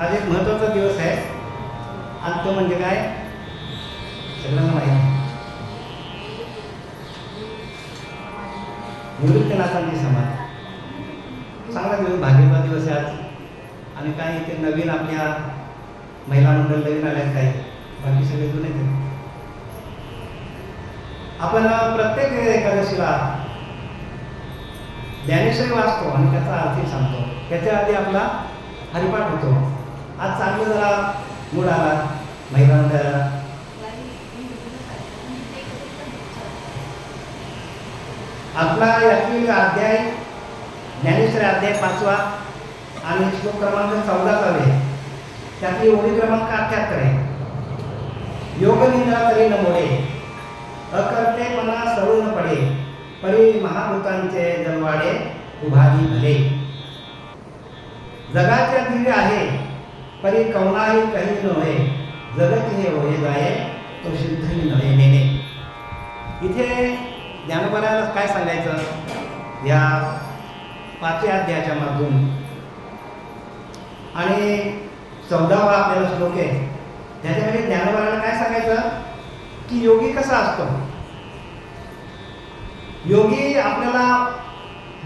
आज एक महत्त्वाचा दिवस आहे. आज तो म्हणजे काय? सगळ्यांना माहिती. आहे. समाज. चांगला दिवस भाग्यवान दिवस आहे आज. आणि काही ते नवीन आपल्या महिला मंडळ नवीन आल्यात काही बाकी सगळे जुने आपण प्रत्येक एकादशीला ज्ञानेश्वरी वाचतो आणि त्याचा अर्थ सांगतो. त्याच्या आधी आपला हरिपाठ होतो. आज चांगलं जरा मूड आला. महिला मंडळाला आपला यातील अध्याय ज्ञानेश्वर अध्याय पाचवा आणि श्लोक क्रमांक चौदा चालू त्यातली ओळी क्रमांक अठ्याहत्तर आहे. योग निंद्रा तरी न मोडे. अकर्तेपणा सरू न पडे. परी महाभूतांचे जलवाडे उभारी भले. जगाच्या दिव्य आहे. परी कवनाही काही नव्हे जगत हे होय जाय तो शुद्धही नव्हे नेणे इथे ज्ञानोबाला काय सांगायचं? या पाचव्या अध्यायाच्या मागून. आणि चौदावा आपल्याला श्लोक आहे. त्याच्यामध्ये ज्ञानोबाला काय सांगायचं? की योगी कसा असतो? योगी आपल्याला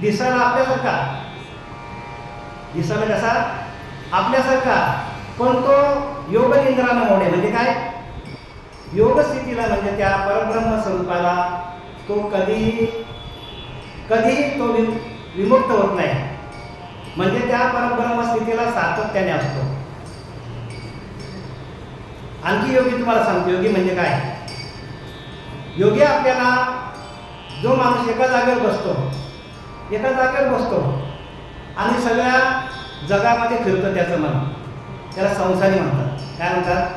दिसायला आपल्यासारखा. दिसायला कसा? आपल्यासारखा. पण तो योग निंद्रानं मोडे. म्हणजे काय? योग स्थितीला म्हणजे त्या परब्रह्म स्वरूपाला तो कधी कधीही तो विमुक्त होत नाही. म्हणजे त्या परब्रह्म स्थितीला सातत्याने असतो. आणखी योगी तुम्हाला सांगतो. योगी म्हणजे काय? योगी आपल्याला जो माणूस एका जागेवर बसतो एका जागेवर बसतो आणि सगळ्या जगामध्ये फिरतं त्याचं मन. त्याला संसारी म्हणतात. काय म्हणतात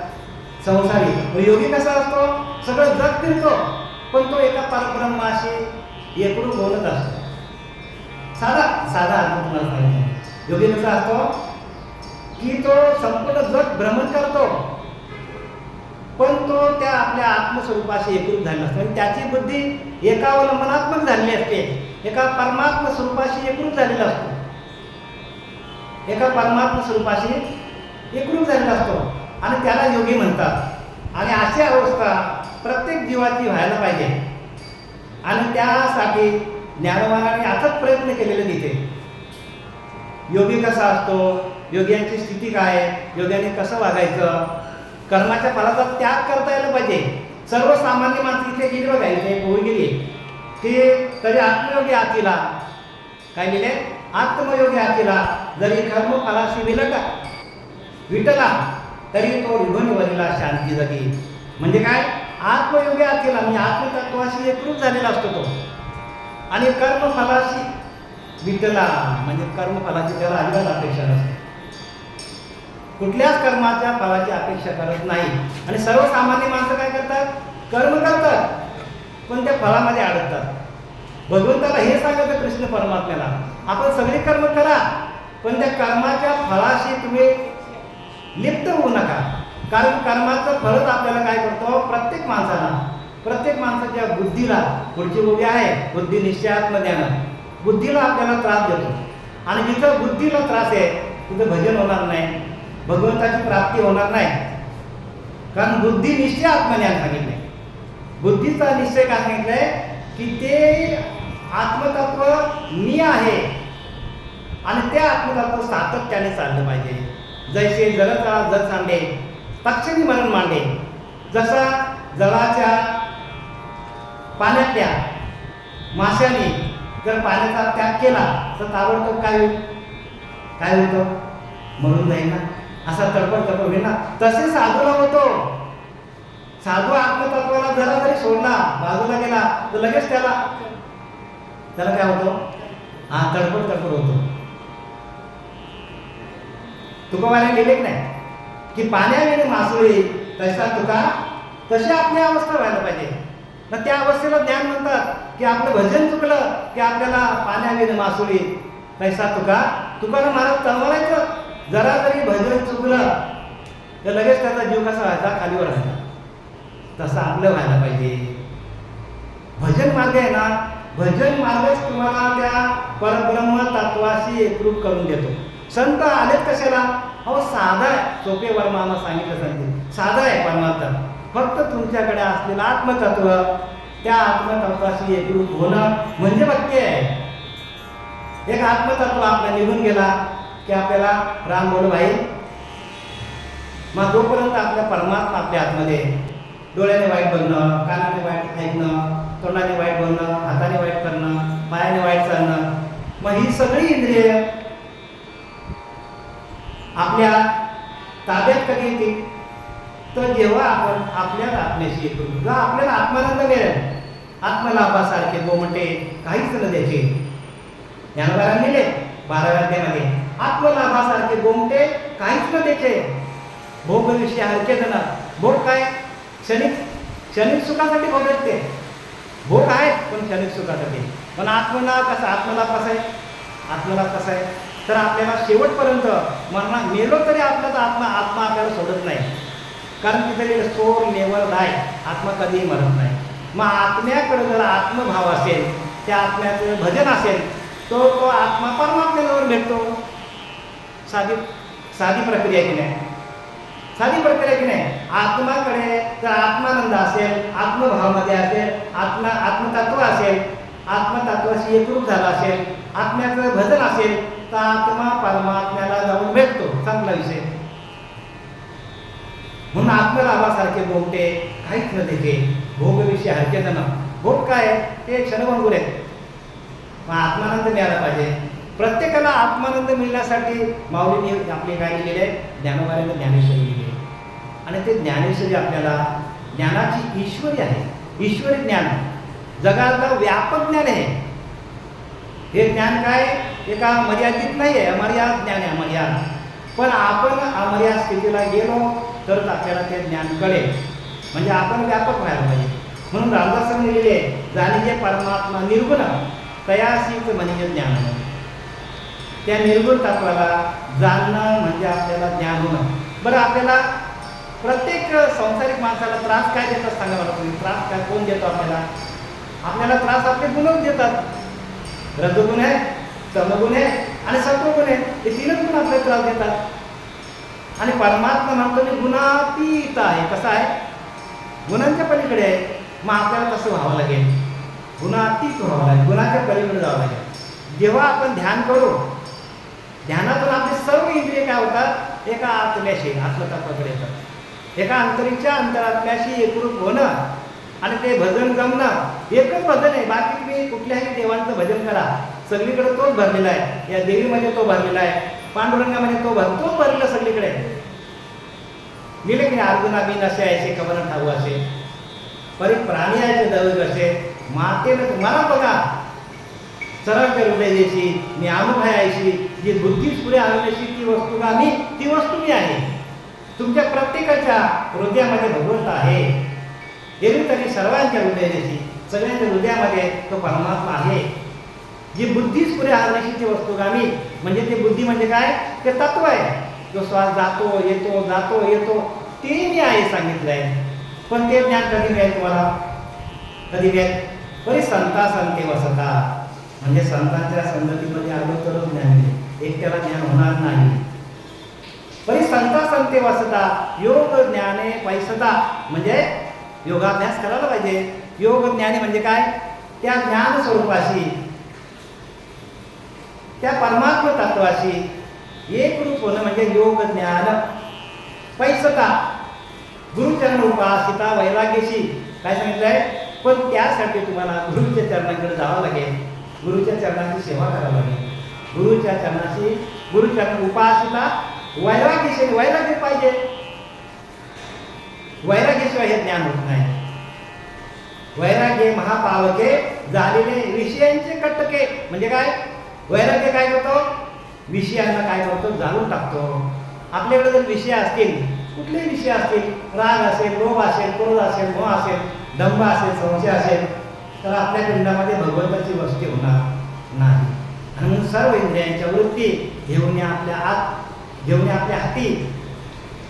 संसारी. मग योगी कसा असतो? सगळं जग फिरतो पण तो एका परब्रह्माशी एकरूप बोलत असतो. साधा साधा अर्थ तुम्हाला सांगितलं योगी कसा असतो? की तो संपूर्ण जग भ्रमण करतो. पण तो त्या आपल्या आत्मस्वरूपाशी एकरूप झालेला असतो. आणि त्याची बुद्धी एका अवलंबनात्मक झालेली असते. एका परमात्म स्वरूपाशी एकरूप झालेला असतो. एका परमात्म स्वरूपाशी एकरूप झालेला असतो. आणि त्याला योगी म्हणतात. आणि अशी अवस्था प्रत्येक जीवाची व्हायला पाहिजे. आणि त्यासाठी ज्ञानवानाने आताच प्रयत्न केलेले दिसते योगी कसा असतो? योग्यांची स्थिती काय? आहे योग्याने कसं वागायचं? कर्माच्या फलाचा त्याग करता यायला पाहिजे. सर्वसामान्य माणसं इथे गेली बघा इथे पोळी गेली. ते तरी आत्मयोगी आतीला. काय लिहिले? आत्मयोगी आतीला. जरी कर्म फलाशी विलटा विटला तरी तो विभुनिवरीला शांती जगी. म्हणजे काय? आत्मयोगी आतीला म्हणजे आत्मतत्वाशी एकरूप झालेला असतो तो. आणि कर्मफलाशी विटला म्हणजे कर्मफलाची त्याला अजिबात अपेक्षा नसते. कुठल्याच कर्माच्या फलाची अपेक्षा करत नाही. आणि सर्वसामान्य माणसं काय करतात? कर्म करतात पण त्या फळामध्ये अडकतात. भगवंताला हे सांगत कृष्ण परमात्म्याला आपण सगळे कर्म करा पण त्या कर्माच्या फळाशी तुम्ही लिप्त होऊ नका. कारण कर्माचं फळच आपल्याला काय करतो? प्रत्येक माणसाला प्रत्येक माणसाच्या बुद्धीला पुढची उभी आहे. बुद्धी निश्चय आत्मज्ञान. बुद्धीला आपल्याला त्रास देतो. आणि जिथं बुद्धीला त्रास आहे तिथं भजन होणार नाही भगवंताची प्राप्ती होणार नाही. कारण बुद्धी निश्चय आत्मज्ञान सांगितले बुद्धीचा निश्चय काय सांगितलंय? की ते आत्मतत्व मी आहे. आणि त्या आत्मतत्व सातत्याने चाललं पाहिजे. जैसे जलतळा जल सांडे तक्षणी मरण मांडे. जसा जळाच्या पाण्यातल्या माशाने जर पाण्याचा त्याग केला तर ताबडतोब काय होईल? काय होतो? मरून जाईल ना. असा तडपड तडपड होईल ना. तसे साधूला होतो. साधू आत्मतत्वाला जरा जरी सोडला बाजूला गेला तर लगेच त्याला त्याला काय होतो? हा तडपड तडपड होतो. तुकोबाने लिहिले की नाही? की पाण्याने मासोळी तसा तुका तशी आपली अवस्था व्हायला पाहिजे. मग त्या अवस्थेला ज्ञान म्हणतात की आपलं भजन चुकलं की आपल्याला पाण्याने मासोळी तैसा तुका तुकाला महाराज तळमळायचं. जरा जरी भजन चुकलं तर लगेच त्याचा जीव कसा व्हायचा? खालीवर व्हायचा तसं आपलं व्हायला पाहिजे. भजन मार्ग आहे ना भजन मार्गच तुम्हाला त्या परब्रह्म तत्वाशी एकरूप करून देतो. संत आलेत कशाला? अहो साधा आहे. सोपे वर्मानं सांगितलं सांगते साधा आहे परमार्थ फक्त तुमच्याकडे असलेलं आत्मतत्व त्या आत्मतत्वाशी एकरूप होणं म्हणजे भक्ती आहे. एक आत्मतत्व आपला निघून गेला की आपल्याला राम बोल भाई. मग जोपर्यंत आपल्या परमात्मा आपल्या आतमध्ये डोळ्याने वाईट बनणं कानाने वाईट ऐकणं तोंडाने वाईट बोलणं हाताने वाईट करणं पायाने वाईट चालणं मग ही सगळी इंद्रिय आपल्या ताब्यात कधी येते तर जेव्हा आपण आपल्याला आत्म्याशी येतो किंवा आपल्याला आत्मानंद मिळेल आत्मलाभासारखे गोमटे काहीच न द्यायचे ज्ञानवारांनी लिहिले बाराव्या अध्यायामध्ये आत्मलाभासारखे गोमटे काहीच न द्यायचे भोग विषय हरके जण भोग काय? क्षणिक क्षणिक सुखासाठी भोग ते भोग आहेत पण क्षणिक सुखासाठी. पण आत्मलाभ कसा? आत्मलाभ कसा आहे? आत्मलाभ कसा आहे? तर आपल्याला शेवटपर्यंत मरणा मेलो तरी आपल्याचा आत्मा आत्मा आपल्याला सोडत नाही. कारण तिथे सोर नेवर नाही आत्मा कधीही मरत नाही. मग आत्म्याकडे जर आत्मभाव असेल त्या आत्म्याचं भजन असेल तो तो आत्मा परमात्म्याजवळ भेटतो. साधी साधी प्रक्रिया की नाही? साधी प्रक्रिया की नाही? आत्माकडे जर आत्मानंद असेल आत्मभावामध्ये असेल आत्मा आत्मतत्व असेल आत्मतत्वाशी एकरूप झाला असेल आत्म्याचं भजन असेल तर आत्मा परमात्म्याला जाऊन भेटतो. चांगला विषय. म्हणून आत्मलाभासारखे गोमटे काहीच न देते. भोगविषयी हरकत न. भोग काय आहे? ते क्षणभंगूर आहेत मग आत्मानंद मिळाला पाहिजे. प्रत्येकाला आत्मानंद मिळण्यासाठी माऊलीने आपले काय लिहिलेले आहे? ज्ञानोबाऱ्याने ज्ञानेश्वरी लिहिले आणि ते ज्ञानेश्वरी आपल्याला ज्ञानाची ईश्वरी आहे. ईश्वरी ज्ञान. जगातलं व्यापक ज्ञान आहे. हे ज्ञान काय? एका मर्यादित नाही आहे अमर्याद ज्ञान आहे अमर्याद. पण आपण अमर्याद स्थितीला गेलो तरच आपल्याला ते ज्ञान कळेल. म्हणजे आपण व्यापक व्हायला पाहिजे. म्हणून रामदासांनी लिहिले जाणीजे परमात्मा निर्गुण तयासीच म्हणजे ज्ञान. त्या निर्गुण तत्वाला जाणणं म्हणजे आपल्याला ज्ञान होणं. बरं आपल्याला प्रत्येक संसारिक माणसाला त्रास काय देतात सांगा मला तुम्ही? त्रास काय? कोण देतो आपल्याला? आपल्याला त्रास आपले गुणच देतात. रजगुण आहे तमगुण आहे आणि सत्वगुण आहे हे तीनच गुण आपल्याला त्रास देतात आणि परमात्मा म्हणतो मी गुणातीत आहे. कसं आहे? गुणांच्या पलीकडे आहे. मग आपल्याला तसं व्हावं लागेल. गुणातीत व्हावं लागेल. गुणाच्या पलीकडे जावं लागेल. जेव्हा आपण ध्यान करू ध्यानातून आपले सर्व इंद्रिय काय होतात? एका आत्म्याशी आत्मतापाकडे येतात. एका अंतरीच्या अंतरात्म्याशी एकरूप होणं आणि ते भजन जमणं एकच भजन आहे. बाकी तुम्ही कुठल्याही देवांचं भजन करा. सगळीकडे तोच भरलेला आहे. या देवीमध्ये तो भरलेला आहे. पांडुरंगामध्ये तो भर तो भरलेला सगळीकडे. गेले की नाही? अर्जुना बी नसे ऐसे कमर ठाऊ असे. परी प्राणी आहे दळग असे. मातेने तुम्हाला बघा. सरळ कर हृदयाची मी अनुभव जी बुद्धी पुढे आणण्याची ती वस्तू का मी ती वस्तू मी आहे. तुमच्या प्रत्येकाच्या हृदयामध्ये भगवंत आहे. एरवी तरी सर्वांच्या हृदयाची सगळ्यांच्या हृदयामध्ये तो परमात्मा आहे. जी बुद्धीच पुढे आणण्याची ती वस्तू म्हणजे ते बुद्धी म्हणजे काय? ते तत्व आहे. जो श्वास जातो येतो जातो येतो ते मी आहे सांगितलं आहे पण ते ज्ञान कधी मिळेल तुम्हाला? कधी मिळेल? परी संता संते वसता. म्हणजे संतांच्या संगतीमध्ये आलो तरच ज्ञान मिळेल. एकट्याला ज्ञान होणार नाही. बरी संता संते वसता. योग ज्ञाने पैसता. म्हणजे योगाभ्यास करायला पाहिजे. योग ज्ञानी म्हणजे काय? त्या ज्ञान स्वरूपाशी त्या परमात्म तत्वाशी एक रूप होणं म्हणजे योग ज्ञान. पैसता गुरुचरण उपासिता वैराग्यशी. काय सांगितलंय? पण त्यासाठी तुम्हाला गुरुच्या चरणाकडे जावं लागेल. गुरुच्या चरणाची सेवा करावी लागेल. गुरुच्या चरणाची गुरुचरण उपासिता वैराग्यशी वैराग्य पाहिजे. वैराग्याशिवाय हे ज्ञान होत नाही. वैराग्य महापावके झालेले विषयांचे कटके. म्हणजे काय? वैराग्य काय करतो? विषयांना काय करतो? जाणून टाकतो. आपल्याकडे जर विषय असतील कुठलेही विषय असतील? राग असेल लोभ असेल क्रोध असेल मोह असेल दंभ असेल संशय असेल तर आपल्या पिंडामध्ये भगवंताची वस्ती होणार नाही. आणि म्हणून सर्व इंद्रियांच्या वृत्ती घेऊन या आपल्या आत घेऊन या आपल्या हाती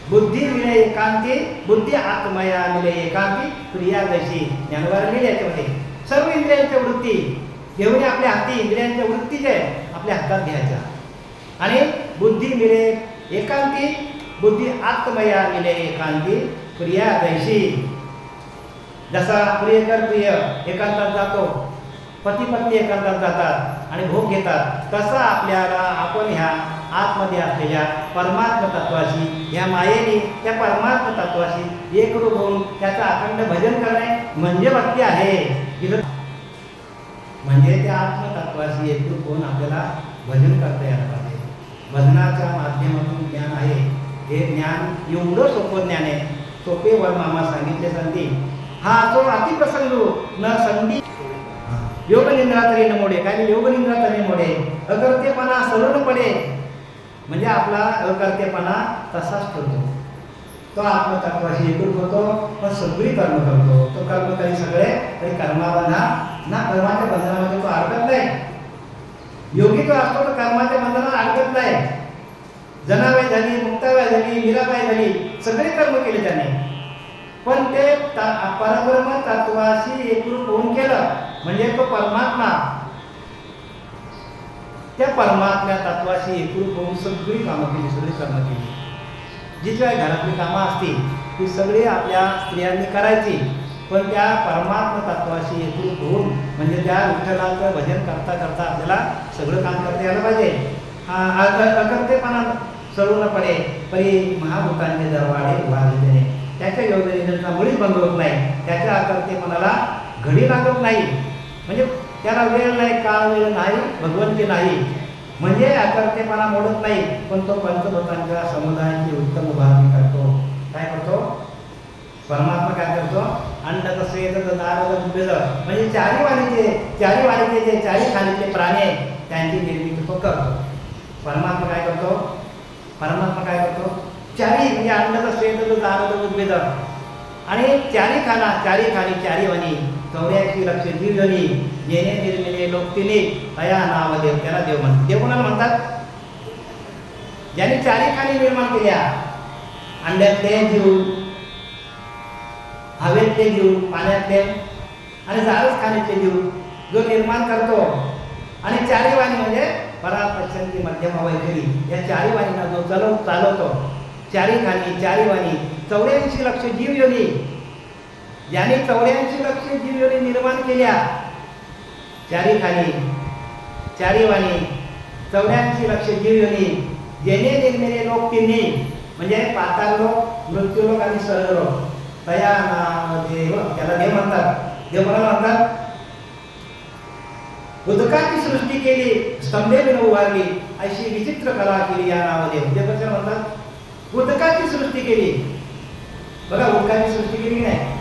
बुद्धी मिळे एकांती बुद्धी आत्मया विलय एकांती प्रिया जशी ज्ञानवार लिहिले याच्यामध्ये सर्व इंद्रियांच्या वृत्ती. घेऊन आपल्या हाती इंद्रियांच्या वृत्ती जे आपल्या हातात घ्यायच्या. आणि बुद्धी मिळे एकांती बुद्धी आत्मया मिले एकांती प्रिया दैशी. जसा प्रियकर प्रिय एकांतात जातो. पती पत्नी एकांतात जातात आणि भोग घेतात. तसा आपल्याला आपण ह्या आतमध्ये असलेल्या परमात्म तत्वाशी ह्या मायेने त्या परमात्म तत्वाशी एकरूप होऊन त्याचं अखंड भजन करणे म्हणजे भक्ती आहे. म्हणजे त्या आत्मतत्वाशी एकरूप होऊन आपल्याला भजन करता यायला पाहिजे. भजनाच्या माध्यमातून ज्ञान आहे. हे ज्ञान एवढं सोपं ज्ञान आहे. सोपे वर मामा सांगितले संधी. हा तो अतिप्रसंग न संधी योग निंद्रा तरी न मोडे. काय योग निंद्रा तरी मोडे. अकर्तेपणा सरून पडे म्हणजे आपला अकर्तेपणा तसाच ठरतो. तो आत्मतत्वाशी एकरूप होतो पण सगळी कर्म करतो. तो कर्म काही सगळे तरी कर्माबंधा ना कर्माच्या बंधनामध्ये तो अडकत नाही. योगी तो असतो तर कर्माच्या बंधनात अडकत नाही. जनाबाई झाली मुक्ताबाई झाली मीराबाई झाली सगळे कर्म केले त्याने. पण ते ता- परब्रह्म तत्वाशी एकरूप होऊन केलं म्हणजे तो परमात्मा त्या परमात्म्या तत्वाशी एकरूप होऊन सगळी कामं केली सगळी कर्म केली. जी जी घरातली कामं असतील ती सगळी आपल्या स्त्रियांनी करायची. पण त्या परमात्मा तत्वाशी एकरूप होऊन म्हणजे त्या विठ्ठलाचं भजन करता करता आपल्याला सगळं काम करता यायला पाहिजे. हा अकर्तेपणा सर्वपणे परी महाभूतांचे दरवाडे उभारले त्याच्या योजनेचा मुळीच बंद होत नाही. त्याच्या अकर्तेपणाला घडी लागत नाही. म्हणजे त्याला वेळ नाही काळ वेळ नाही भगवंती नाही. म्हणजे अकर्तेपणा मोडत नाही पण तो पंचभूतांच्या समुदायाची उत्तम उभारणी करतो. काय करतो? परमात्मा काय करतो? अंड तसे म्हणजे चारी वाणीचे चारी वाणीचे जे चारी खाणीचे प्राणी आहे त्यांची निर्मिती तो करतो. परमात्मा काय करतो? परमात्मा काय करतो? चारी म्हणजे अंड तसे येतं नारद उद्भेद आणि चारी खाना चारी खाणी चारी वाणी चौऱ्याऐंशी लक्ष जीव झाली येणे निर्मिले लोक तिने अया नाव देव त्याला देव म्हणतात. देव कोणाला म्हणतात? ज्यांनी चारी खाणी निर्माण केल्या अंड्यातले जीव हवेतले जीव पाण्यातले आणि जाळच खाण्याचे जीव जो निर्माण करतो. आणि चारी वाणी म्हणजे परा पश्चंती मध्यम वैखरी या चारी वाणीला जो चलव चालवतो चारी खाणी चारी वाणी चौऱ्याऐंशी लक्ष जीव योनी ज्याने चौऱ्याऐंशी लक्ष जीव निर्माण केल्या चारी खाली चारी वाणी चौऱ्याऐंशी लक्ष जीव योनी जेणे निर्मिले लोक तिन्ही म्हणजे पाताळ लोक मृत्यू लोक आणि सर्वलोक तया नाम देव त्याला देव म्हणतात. देव कोणाला म्हणतात? उदकाची सृष्टी केली स्तंभेने उभारली अशी विचित्र कला केली या नावाने. म्हणजे देव कशा म्हणतात? उदकाची सृष्टी केली. बघा उदकाची सृष्टी केली नाही?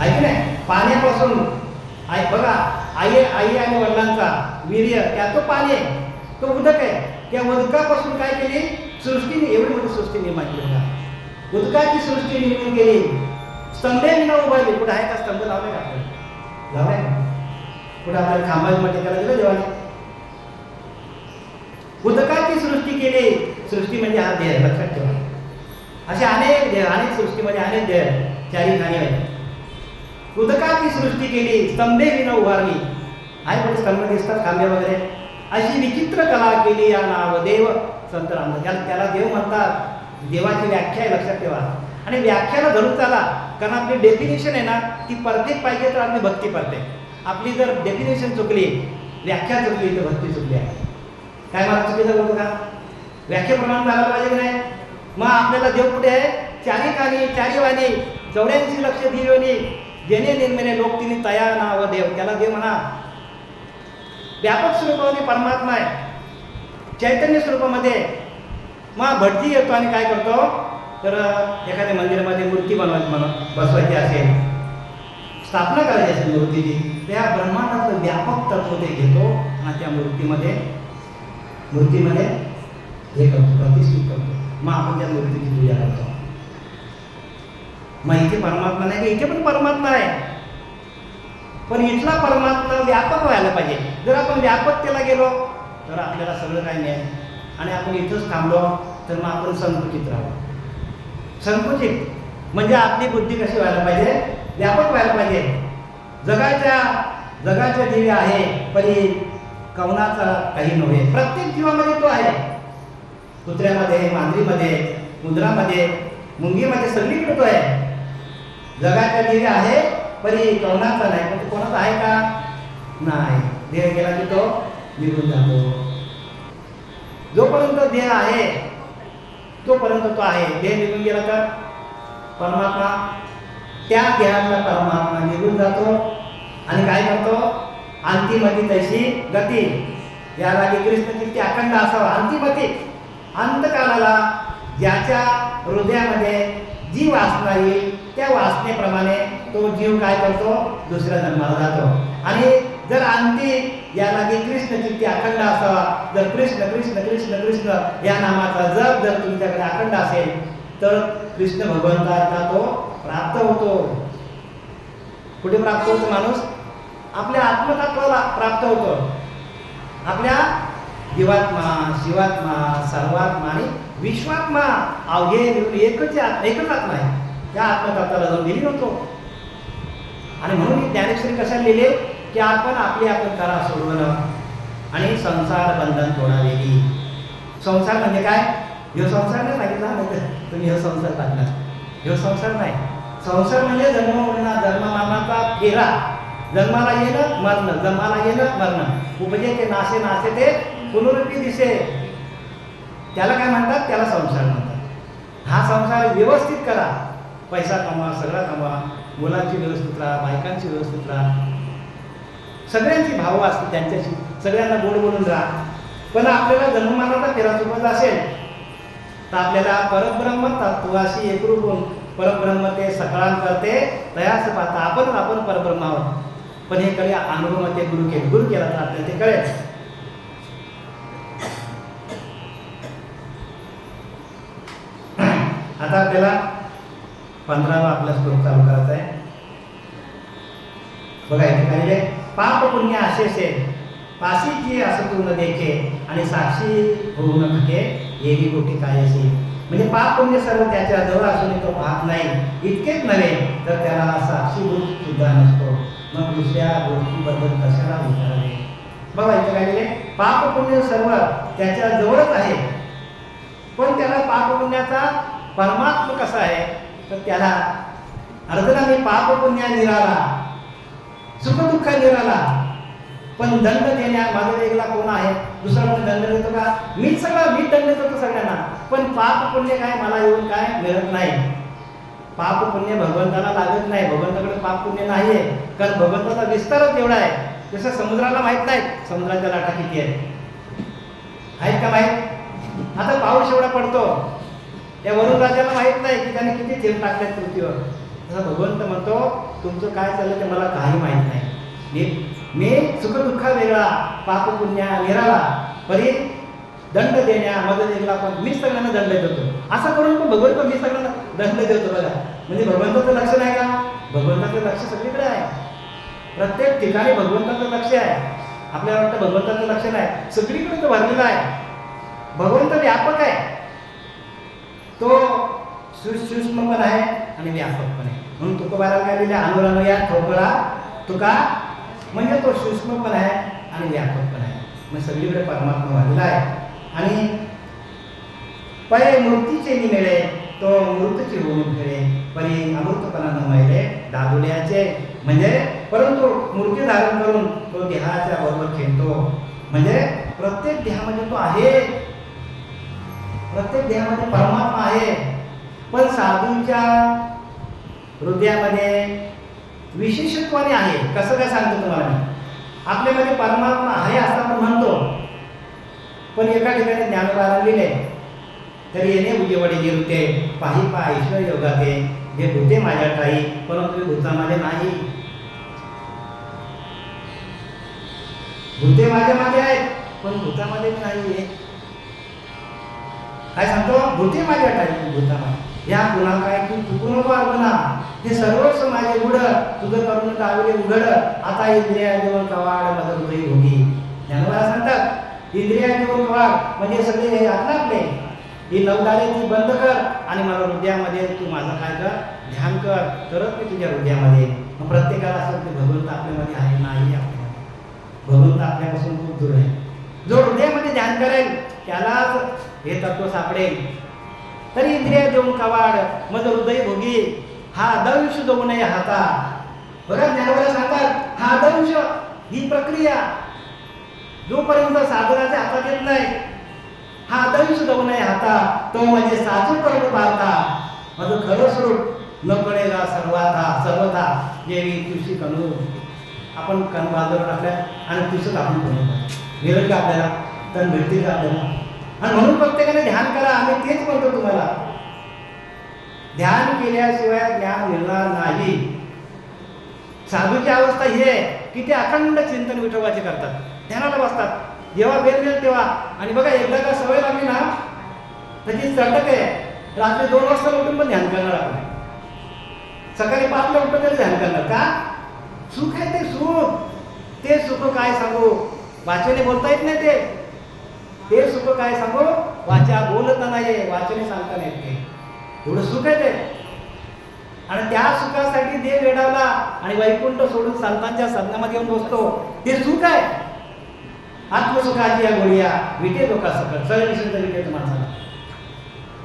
आहे की नाही पाण्यापासून आई बघा आई आई आणि वडिलांचा वीर्य त्या तो पाणी आहे. तो उदक आहे. त्या उदकापासून काय केली? सृष्टीने एवढी मोठी सृष्टी निर्माण केली का उदकाची सृष्टी निर्माण केली. स्तंभे विना उभारली. कुठं आहे का स्तंभ? लावले का आपल्याला? लावलाय कुठं आपल्याला खांबाची मटे करायला दिलं देवाने? उदकाची सृष्टी केली. सृष्टी म्हणजे हा देह लक्षात ठेवा. असे अनेक देह अनेक सृष्टीमध्ये म्हणजे अनेक देह. चारी खाणी आहेत. उदकाची सृष्टी केली स्तंभे विन उभारली. आहे पण स्तंभ दिसतात खांबे वगैरे. अशी विचित्र कला केली या नाव देव संत रामदास त्याला त्याला देव म्हणतात. देवाची व्याख्या आहे लक्षात ठेवा. आणि व्याख्याला धरून चाला. कारण आपली डेफिनेशन आहे ना ती परफेक्ट पाहिजे तर आपली भक्ती परफेक्ट. आपली जर डेफिनेशन चुकली व्याख्या चुकली तर भक्ती चुकली आहे. काय मला चुकीचं बोलतो का? व्याख्येप्रमाणे झालं पाहिजे की नाही? मग आपल्याला देव कुठे आहे? चारी कानी चारी वाणी. चौऱ्याऐंशी लक्ष दिवनी जेणे निर्मिने लोक तिने तयार नाव देव. त्याला देव म्हणा व्यापक स्वरूपामध्ये परमात्मा आहे. चैतन्य स्वरूपामध्ये मग भटजी येतो आणि काय करतो? तर एखाद्या मंदिरामध्ये मूर्ती बनवायची म्हणून बसवायची असेल. स्थापना करायची असेल मूर्तीची. त्या ब्रह्मांडाचं व्यापक तत्व ते घेतो आणि त्या मूर्तीमध्ये मूर्तीमध्ये हे करतो प्रतिष्ठित करतो. मग आपण त्या मूर्तीची पूजा करतो. मग इथे परमात्मा नाही का? इथे पण परमात्मा आहे. पण इथला परमात्मा व्यापक व्हायला पाहिजे. जर आपण व्यापकतेला गेलो तर आपल्याला सगळं काही मिळेल. आणि आपण इथंच थांबलो तर मग आपण संकुचित राहू. संकुचित म्हणजे आपली बुद्धी कशी व्हायला पाहिजे? व्यापक व्हायला पाहिजे. जगाच्या जगाच्या दिव्य आहे परी कवनाचा काही नव्हे. प्रत्येक जीवामध्ये तो आहे. कुत्र्यामध्ये मांजरीमध्ये मुद्रामध्ये मुंगीमध्ये सगळीकडे तो आहे. जगाच्या देह आहे परी कोणाचा नाही. पण कोणाचा आहे का? नाही. देह गेला की तो निघून जातो. जोपर्यंत देह आहे तोपर्यंत तो आहे. देह निघून गेला तर परमात्मा त्या देहातला परमात्मा निघून जातो आणि काय करतो? अंतिमती तशी गती. या लागी कृष्ण अखंड असावा. अंतिमती. अंतकालाला ज्याच्या हृदयामध्ये जी वासना येईल त्या वासनेप्रमाणे तो जीव काय करतो? दुसऱ्या जन्माला जातो. आणि जर अंती या लागी कृष्ण चित्ती अखंड असावा जर कृष्ण कृष्ण कृष्ण कृष्ण या नामाचा जप जर तुमच्याकडे अखंड असेल तर कृष्ण भगवंताचा तो प्राप्त होतो. कुठे प्राप्त होतो माणूस? आपल्या आत्मतत्वाला प्राप्त होतो. आपल्या जीवात्मा शिवात्मा सर्वात्मा आणि विश्वात्मा अवघे एकच एकच आत्मा आहे. त्या आत्मतत्वाला जाऊन दिली नव्हतो आणि म्हणून ही ज्ञानेश्वरी कशाला लिहिले? की आपण आपली आपण करा सोडवणं. आणि संसार बंधन तोडावेली. संसार म्हणजे काय? ह्यो संसार नाही सांगितला नाही तुम्ही ह्यो संसार सांगणार ह्यो संसार नाही. संसार म्हणजे जन्म मरणा जन्म मरणाचा फेरा. जन्माला येणं मरणं. जन्माला येणं मरणं. उपजे ते नाशे नाशे ते पुनरुपी दिसे. त्याला काय म्हणतात? त्याला संसार म्हणतात. हा संसार व्यवस्थित करा. पैसा कमवा सगळा कमवा मुलांची व्यवस्थित राहा बायकांची व्यवस्थित राहा. सगळ्यांची भाव असते त्यांच्याशी. सगळ्यांना गोड बोलून राहा. पण आपल्याला जन्ममानाचा फेरा चुकत असेल तर आपल्याला परब्रह्म तत्वाशी एकरूप होऊन परब्रह्म ते सकळान करते तयास पाहता आपण आपण परब्रह्म आहोत पण हे कळे अनुभव ते गुरु केले. गुरु केला तर आपल्याला ते कळेल. आता आपल्याला पंधरावा आपला श्लोक चालू करायचा आहे. बघा इथे काय लिहिलंय? पाप पुण्य पाशी जी असं तू न देखे आणि साक्षी होऊ न थके गोटी काय असे म्हणजे पाप पुण्य सर्व त्याच्याजवळ असून तो पाहत नाही. इतकेच नव्हे तर त्याला साक्षीभूत सुद्धा नसतो. मग दुसऱ्या गोष्टीबद्दल कशाला विचारावे? बघा इथे काय लिहिले पाप पुण्य सर्व त्याच्या जवळच आहे. पण त्याला पाप पुण्याचा परमात्मा कसा आहे? तर त्याला अर्धना मी पाप पुण्या निराला सुख दुःख निराला. पण दंड देण्या माझा वेगळा कोण आहे? दुसरा कोणी दंड देतो का? मीच सगळं मी दंड देतो सगळ्यांना. पण पाप पुण्य काय? मला येऊन काय? मिळत नाही. पाप पुण्य भगवंताला लागत नाही. भगवंताकडे पाप पुण्य नाही आहे कारण भगवंताचा विस्तारच एवढा आहे. जसं समुद्राला माहीत नाही समुद्राच्या लाटा किती आहेत. आहेत का माहीत? आता पाऊस एवढा पडतो. त्या वरुण राजाला माहीत नाही की त्याने किती झेप टाकलेत पृथ्वीवर तसं भगवंत म्हणतो तुमचं काय चाललं ते मला काही माहीत नाही. मी मी सुखदुःख वेगळा पाप पुण्या निराळा परी दंड देण्या मदत वेगळा पण मी सगळ्यांना दंड देतो. असं करून पण भगवंत मी सगळ्यांना दंड देतो बघा. म्हणजे भगवंताचं लक्ष नाही का? भगवंताचं लक्ष सगळीकडे आहे. प्रत्येक ठिकाणी भगवंताचं लक्ष आहे. आपल्याला वाटतं भगवंताचं लक्ष नाही. सगळीकडे तो भरलेला आहे. भगवंत व्यापक आहे. सूक्ष्म पण आहे आणि व्यापक पण आहे. म्हणून तुकोबाला काय लिहिले अनुरानु या ठोकळा तुका म्हणजे तो सूक्ष्म पण आहे आणि व्यापक पण आहे. मग सगळीकडे परमात्मा वाढला आहे. आणि पै मूर्तीचे निमेळे तो मृतची होऊन खेळे परी अमृतपणा न मिळले दादुल्याचे. म्हणजे परंतु मूर्ती धारण करून तो देहाच्या बरोबर खेळतो. म्हणजे प्रत्येक देहामध्ये तो आहे. प्रत्येक देहामध्ये परमात्मा आहे. पण साधूंच्या हृदयामध्ये विशेषत्वाने आहे. कसं काय सांगतो तुम्हाला मी? आपल्यामध्ये परमात्मा आहे असं आपण म्हणतो. पण एका ठिकाणी ज्ञानोबाला लिहिले. तरी येणे उजेवडे जे होते पाही पा ईश्वर योगाते. जे भूते माझ्या ठाई. परंतु भूतामध्ये नाही. भूते माझ्या माझे आहेत पण भूतामध्ये नाही. काय सांगतो? भूते माझ्या ठाई भूतामध्ये या गुन्हा काय तू चुकू हे सर्वच माझे उघड तुझं करून दावले उघड. आता इंद्रिया देऊन कवाड माझं हृदय होगी ज्ञानवाला सांगतात इंद्रिया देऊन कवाड म्हणजे सगळे हे आपलं आपले ही नवदारे ती बंद कर आणि मला हृदयामध्ये तू माझं काय कर? ध्यान कर. तरच मी तुझ्या हृदयामध्ये. मग प्रत्येकाला असं की भगवंत आपल्यामध्ये आहे नाही आपल्या भगवंत आपल्यापासून खूप दूर आहे. जो हृदयामध्ये ध्यान करेल त्यालाच हे तत्व सापडेल. तरी इंद्रिय देऊन कवाड मज हृदय भोगी. हा दंश देऊ नये हाता. बरं ज्ञानवाला सांगतात हा दंश ही प्रक्रिया जोपर्यंत साधनाच्या हातात येत नाही हा दंश देऊ नये हाता तो म्हणजे साजू पर्यंत पाहता माझं खरं स्वरूप न कळेला सर्वाथा सर्वथा देवी तुळशी कणू आपण कण बाजूला टाकल्या आणि तुळशीत आपण बनवतो मिळेल का आपल्याला? तण भेटतील का आपल्याला? आणि म्हणून प्रत्येकाने ध्यान करा आम्ही तेच म्हणतो तुम्हाला. ध्यान केल्याशिवाय ज्ञान मिळणार नाही. साधूची अवस्था ही आहे की ते अखंड चिंतन विठोबाचे करतात. ध्यानाला बसतात. जेव्हा वेळ मिळेल तेव्हा. आणि बघा एकदा का सवय लागली ना त्याची चटक आहे. रात्री दोन वाजता उठून पण ध्यान करणार आपण. सकाळी पाचला उठून तरी ध्यान करणार का? सुख आहे ते सुख. ते सुख काय सांगू? वाचने बोलता येत नाही ते. ते सुख काय सांगू? वाचा बोलता नाही वाचने सांगता नाही ते एवढं सुख आहे ते. आणि त्या सुखासाठी देव वेडावला आणि वैकुंठ सोडून संतांच्या संघामध्ये येऊन बसतो. ते सुख आहे. आत्मसुखाची या गोळ्या विटे लोका सकट सगळे विटे माणसाला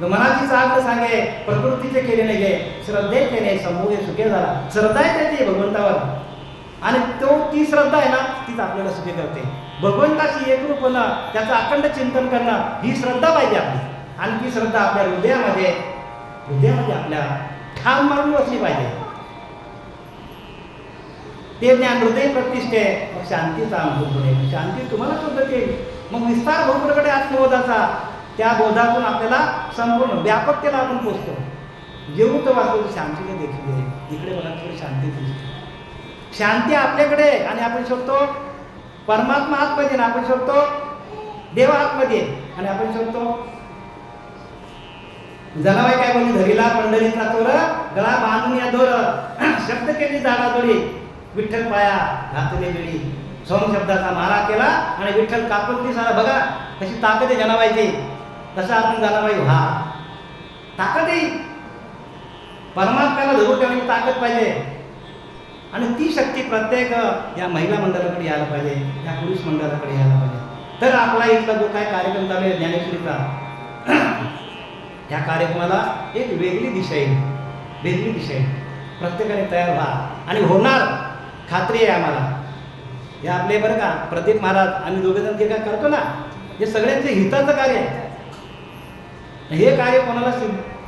मनाची चांगलं सांगे प्रकृतीचे केले नाही गे. श्रद्धे केले समूह सुखे झाला. श्रद्धा आहे त्याची भगवंतावर. आणि तो ती श्रद्धा आहे ना तीच आपल्याला सुखी करते. भगवंताशी एकरूप होणं त्याचं अखंड चिंतन करणं ही श्रद्धा पाहिजे आपली. आणि ती श्रद्धा आपल्या हृदयामध्ये हृदयामध्ये आपल्या ठाम मारून बसली पाहिजे. ते ज्ञान हृदय प्रतिष्ठे मग शांतीचा अनुभव मिळेल शांती तुम्हाला सुद्धा येईल मग विस्तार भरपूरकडे आत्मबोधाचा त्या बोधातून आपल्याला संपूर्ण व्यापकतेला आपण पोचतो. जेवून तर वाचतो शांतीने देखील इकडे मला तिकडे शांती दिसते. शांती आपल्याकडे आणि आपण शकतो परमात्मा आतमध्ये ना आपण शोधतो देव आतमध्ये. आणि आपण शोधतो जनाबाई काय बोलली धरीला पंढरीचा तोर गळा बांधून या दोर. शब्द केली झाडा दोडी विठ्ठल पाया घातले वेळी. सोम शब्दाचा मारा केला आणि विठ्ठल कापून ती सारा बघा कशी ताकद आहे जनाबाईची. तसं आपण जनाबाई व्हा ताकद आहे. परमात्म्याला धरून ठेवण्याची ताकद पाहिजे. आणि ती शक्ती प्रत्येक या महिला मंडळाकडे यायला पाहिजे या पुरुष मंडळाकडे यायला पाहिजे. तर आपला इथला जो काय कार्यक्रम चालू आहे ज्ञानेश्वरीचा या कार्यक्रमाला एक वेगळी दिशा येईल. वेगळी दिशा येईल. प्रत्येकाने तयार व्हा. आणि होणार खात्री आहे आम्हाला. हे आपले बरं का प्रदीप महाराज आम्ही दोघेजण जे काय करतो ना हे सगळ्यांचे हिताचं कार्य आहे. हे कार्य कोणाला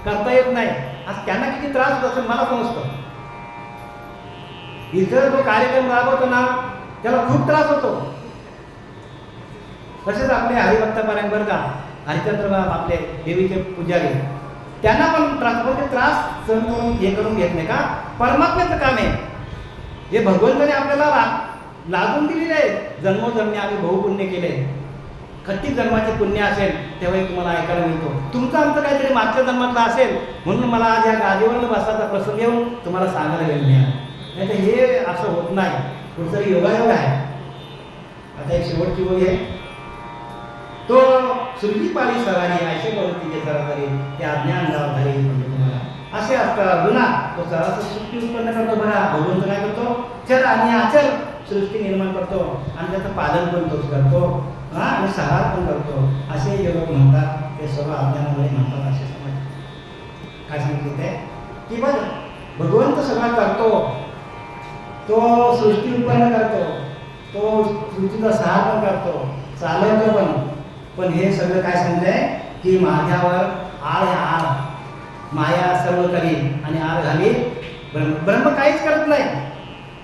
करता येत नाही. आज त्यांना किती त्रास होत असेल मला समजतं इथं जो कार्यक्रम राबवतो ना त्याला खूप त्रास होतो. तसेच आपले हरिभक्तापर्यंत बरं का हरिचंद्र आपले देवीचे पुजारी त्यांना पण त्रास म्हणजे त्रास सहन करून हे करून घेत नाही का? परमात्म्याचं काम आहे. हे भगवंताने आपल्याला लागून दिलेले आहे. जन्मोजन्मी आम्ही बहुपुण्य केले. किती जन्माचे पुण्य असेल तेव्हाही तुम्हाला ऐकायला मिळतो. तुमचं आमचं काहीतरी मागच्या जन्मातलं असेल म्हणून मला आज या गादीवरून बसायचा प्रसंग येऊन तुम्हाला सांगायला गेलेली आहे नाही तर हे असं होत नाही. कुठतरी योगायोग आहे. आता एक शेवटची ओळी आहे. तो सुरजी पाली सरारी ऐसे प्रवृत्तीचे सरासरी ते अज्ञान जबाबदारी म्हणजे तुम्हाला. असे असता गुन्हा तो सरासरी सृष्टी उत्पन्न करतो बघा भगवंत काय करतो? चर आणि आचर सृष्टी निर्माण करतो. आणि त्याचं पालन पण तोच करतो. हा आणि सहार पण करतो. असे योग म्हणतात. ते सर्व अज्ञानामुळे म्हणतात असे समज काय सांगितले ते? की बघ भगवंत सगळा करतो. तो सृष्टी उत्पन्न करतो. तो सृष्टीचा सहार पण करतो. चालवतो पण. पण हे सगळं काय सांगितलंय की माझ्यावर आळ आळ. माया सर्व करी आणि आळ घाली. ब्रह्म ब्रह्म काहीच करत नाही.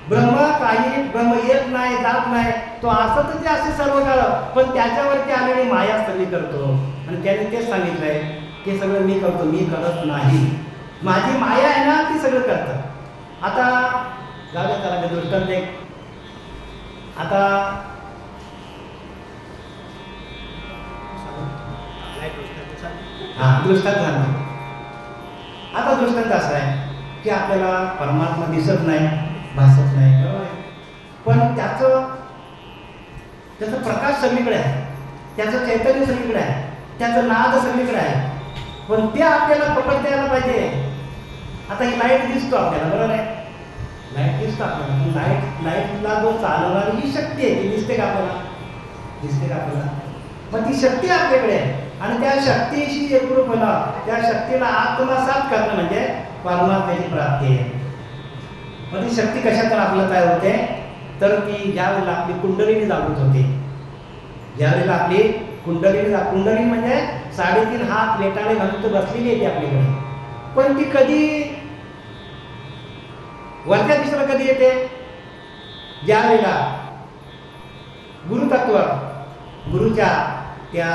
ब्रह्म काही ब्रह्म येत नाही जात नाही. तो असतच ते असे सर्व काळ. पण त्याच्यावरती आलेली माया सगळी करतो. आणि त्याने तेच सांगितलंय ते सगळं मी करतो मी करत नाही. माझी माया आहे ना ती सगळं करतं. आता जाऊया त्याला मी दृष्टांत एक आता हा दृष्टांत झाला. आता दृष्टांत असा आहे की आपल्याला परमात्मा दिसत नाही भासत नाही. बरोबर पण त्याचं त्याचा प्रकाश सगळीकडे आहे. त्याचं चैतन्य सगळीकडे आहे. त्याचं नाद सगळीकडे आहे. पण ते आपल्याला पकडता यायला पाहिजे. आता ही लाइट दिसतो आपल्याला बरोबर आहे? लाइट दिसतो आपल्याला लाइट लाईटला जो चालवणारी ही शक्ती आहे ती दिसते का आपल्याला? दिसते का आपल्याला? मग ती शक्ती आपल्याकडे आहे. आणि त्या शक्तीशी एकरूप होणं त्या शक्तीला आत्मसात करणं म्हणजे परमात्म्याची प्राप्ती आहे. मग ती शक्ती कशातून आपलं काय होते? तर ती ज्यावेळेला आपली कुंडलीने जागृत होते. ज्यावेळेला आपली कुंडलीने जा कुंडली म्हणजे साडेतीन हात लेटाने घालून तर बसलेली आहे ती आपल्याकडे. पण ती कधी वरच्या दिशेला कधी येते? ज्या वेळेला गुरुतत्व गुरुच्या त्या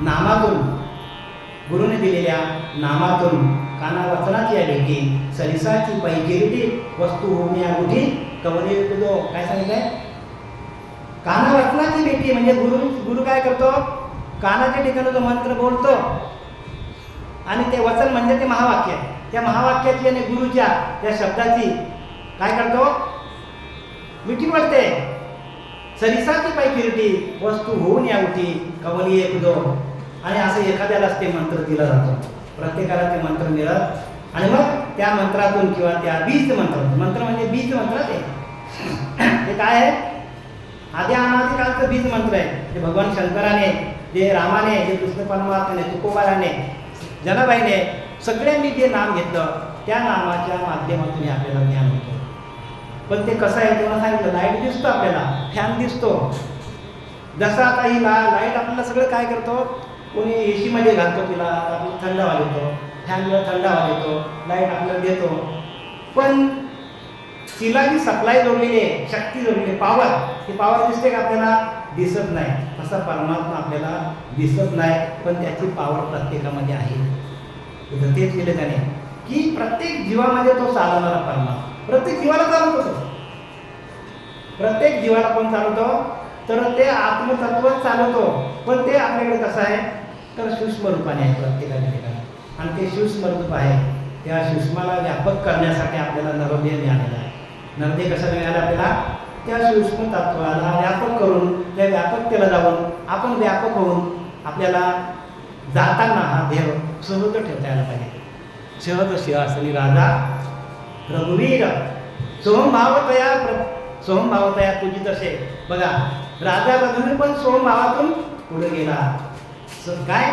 नामातून गुरुने दिलेल्या नामातून काना वचनाची या भेटी सरिसाची पैकिरीटी वस्तू होणे अगुठी कवने तुझो काय सांगितलंय? काना वचनाची भेटी म्हणजे गुरु गुरु काय करतो? कानाच्या ठिकाणी तो मंत्र बोलतो. आणि ते वचन म्हणजे ते महावाक्य. आहे त्या महावाक्याची आणि गुरुच्या त्या शब्दाची काय करतो? मिठी पडते सरिसाची पैकिरटी वस्तू होऊन या उठी कवली एक दो आणि असं एखाद्यालाच ते मंत्र दिला जातो. प्रत्येकाला ते मंत्र मिळत. आणि मग त्या मंत्रातून किंवा त्या बीज मंत्र मंत्र म्हणजे बीज मंत्र ते. ते काय आहे? आधी अनादी कालचं बीज मंत्र आहे. ते भगवान शंकराने जे रामाने जे कृष्ण परमात्माने तुकोबाराने जनाबाईने सगळ्यांनी जे नाम घेतलं त्या नामाच्या माध्यमातून आपल्याला ज्ञान होतं. पण ते कसं आहे तेव्हा सांगितलं लाइट दिसतो आपल्याला फॅन दिसतो. जसं आता ही ला लाइट आपल्याला सगळं काय करतो? कोणी ए सीमध्ये घालतो तिला आपण थंड हवा देतो फॅनला थंड हवा देतो लाइट आपल्याला देतो. पण तिला जी सप्लाय जोडलेली आहे शक्ती जोडलेली पॉवर ती पॉवर दिसते का आपल्याला? दिसत नाही. असा परमात्मा आपल्याला दिसत नाही पण त्याची पॉवर प्रत्येकामध्ये आहे. इथं तेच केलं त्याने की प्रत्येक जीवामध्ये तो चालवणारा परमात्मा प्रत्येक जीवाला चालवतो प्रत्येक जीवाला कोण चालवतो? तर ते आत्मतत्व चालवतो. पण ते आपल्याकडे कसं आहे? तर सूक्ष्म रूपाने आहे प्रत्येकाच्या ठिकाणी. आणि ते सूक्ष्म रूप आहे. त्या सूक्ष्माला व्यापक करण्यासाठी आपल्याला नरोदय मिळालेला आहे. नरदे कसं मिळालं आपल्याला? त्या सूक्ष्म तत्वाला व्यापक करून त्या व्यापकतेला जाऊन आपण व्यापक होऊन आपल्याला जाताना हा देव सहज ठेवता यायला पाहिजे. सहज शिवासनी राजा रघुवीर सोमभावतया प्र सोमभावतया तुझी असे. बघा राजा रघुवीर पण सोमभावातून पुढे गेला. स- काय?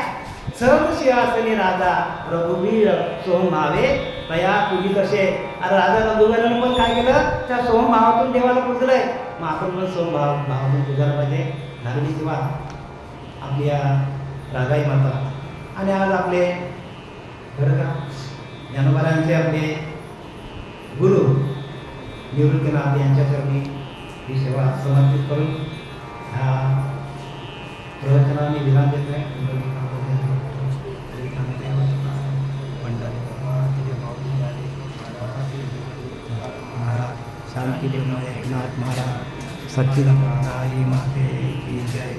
सहज शिवासनी राजा रघुवीर सोमभावे तया तुझी असे. अरे राजा रघुवीरानं पण काय केलं? त्या सोमभावातून देवाला पुजलंय. मग आपण पण सोमभाव भावातून पुजायला पाहिजे. धार्मिक किंवा आपल्या रागाई माता आणि आज आपले बरं का ज्ञानोबारांचे आपले गुरु निवृत्तीनाथ यांच्यासाठी ही सेवा समर्पित करून ह्या प्रवचनाने विधान देत आहे शांती देव एकनाथ महाराज. सच्चिदानंद आई माते की जय.